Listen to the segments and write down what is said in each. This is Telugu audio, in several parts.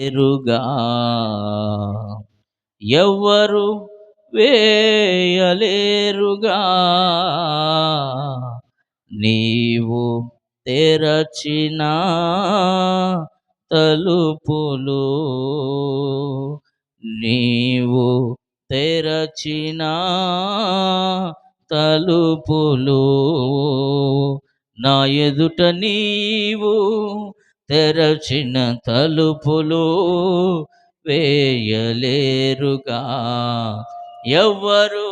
ఎరుగా? ఎవ్వరు వేయలేరుగా? నీవు తెరచిన తలుపులు నీవు తెరచిన తలుపులు నా ఎదుట నీవు తెరచిన తలుపులు వేయలేరుగా. ఎవ్వరు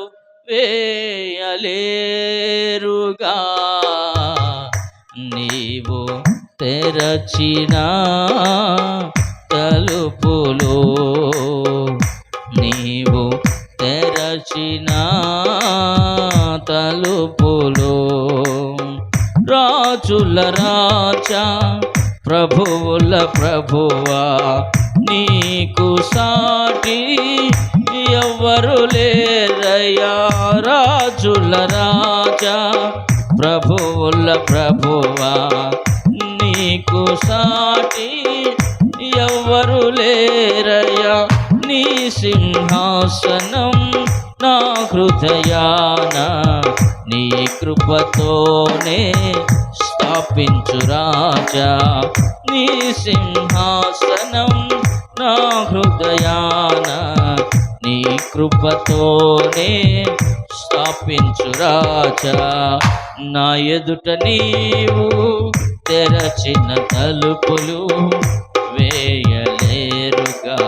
వేయలేరుగా. నీవు తెరచిన తలుపులు నీవు తెరచిన తలుపులు రాజుల రాజా ప్రభువుల ప్రభువా నీకు సాటి ఎవరు లేరయ్యా రాజుల రాజా. ప్రభువుల ప్రభువా నీకు సాటి ఎవరు లేరయ్యా. నీ సింహాసనం నా హృదయాన నీ కృపతోనే స్థాపించు రాజా నీ సింహాసనం నా హృదయాన నీ కృపతోనే స్థాపించు రాజా. నా ఎదుట నీవు తెరచిన తలుపులు వేయలేరుగా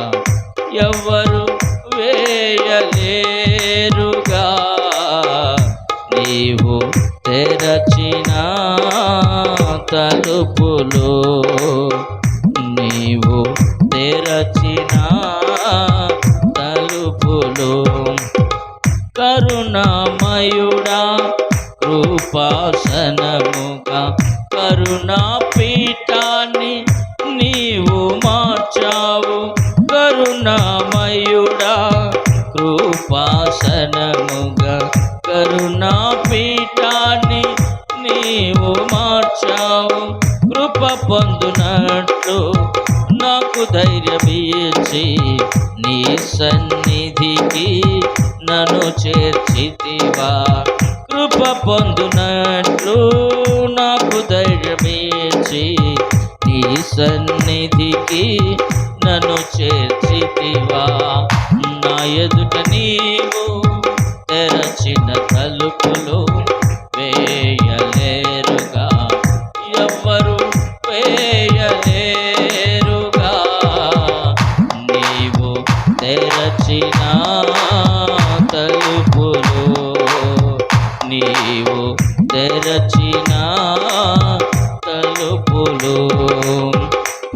ఎవరు వేయలేరుగా. నీవు తెరచిన తలుపులు నీవు తెరచిన తలుపులు. కరుణామయుడా కృపాసనముగా కరుణా పీఠాన్ని నీవు మార్చావు. కరుణామయుడా కృపాసనముగా కరుణా పీఠాన్ని నీవు మార్చావు. కృప పొందునట్లు నాకు ధైర్యమిచ్చి నీ సన్నిధికి నన్ను చేర్చితివా. కృప పొందునట్లు నాకు ధైర్యమిచ్చి నీ సన్నిధికి నన్ను చేర్చితివా. నా ఎదుట నీవు తెరచిన తలుపులు.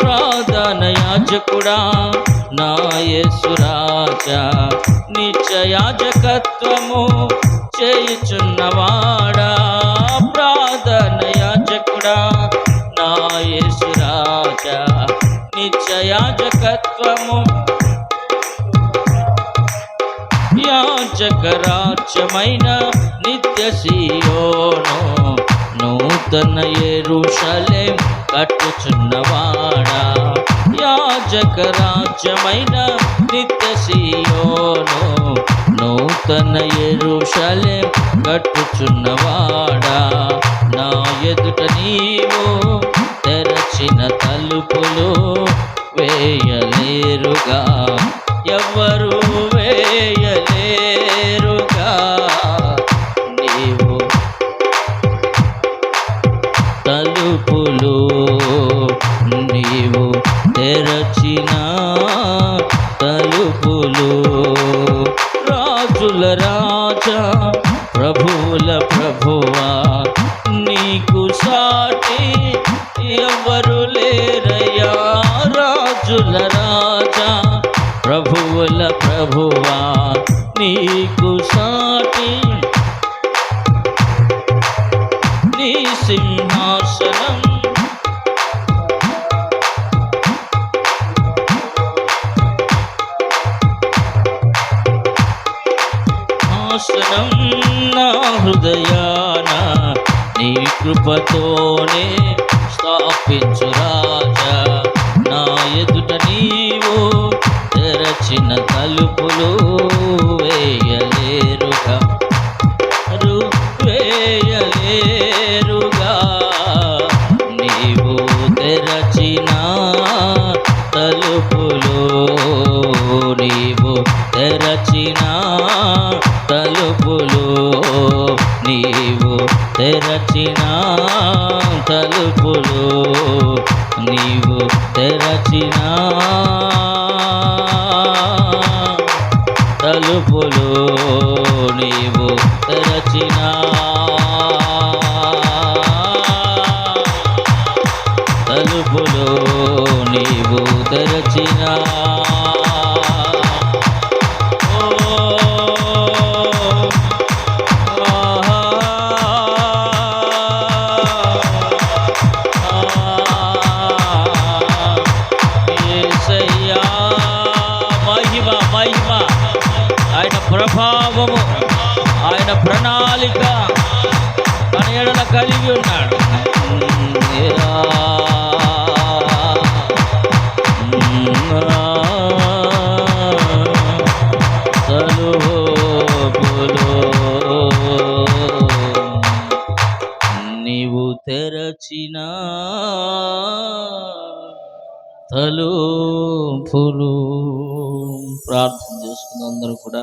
ప్రార్థన యాజకుడా నా నిత్యయాజకత్వము చేయుచున్నవాడా. ప్రార్థన యాజకుడా నా యేసురాజా నిత్యయాజకత్వము యాజక నిత్య సియోను నూతన ఎరుషలేం కట్టుచున్నవాడా? యాజక రాజ్యమైన నిత్య సియోను నూతన ఎరుషలేం కట్టుచున్నవాడా? నా ఎదుట నీవు తెరచిన తలుపులు వేయలేరుగా. ఎవరు వేయలేరు. రాజుల రాజా ప్రభువుల ప్రభువా నీకు సాటి ఎవరు లేరయ్యా? రాజుల రాజా ప్రభువుల ప్రభువా నీకు సాటి ఆసనం నా హృదయాన నీ కృపతోనే స్థాపించు రాజా. నా ఎదుట నీవు తెరచిన తలుపులు నీవు తెరచిన తలుపులు నీవు తెరచిన తలుపులు నీవు తెరచిన తలుపులు నీవు తెరచినా తెరచిన తలుపులు. ప్రార్థన చేసుకున్న అందరూ కూడా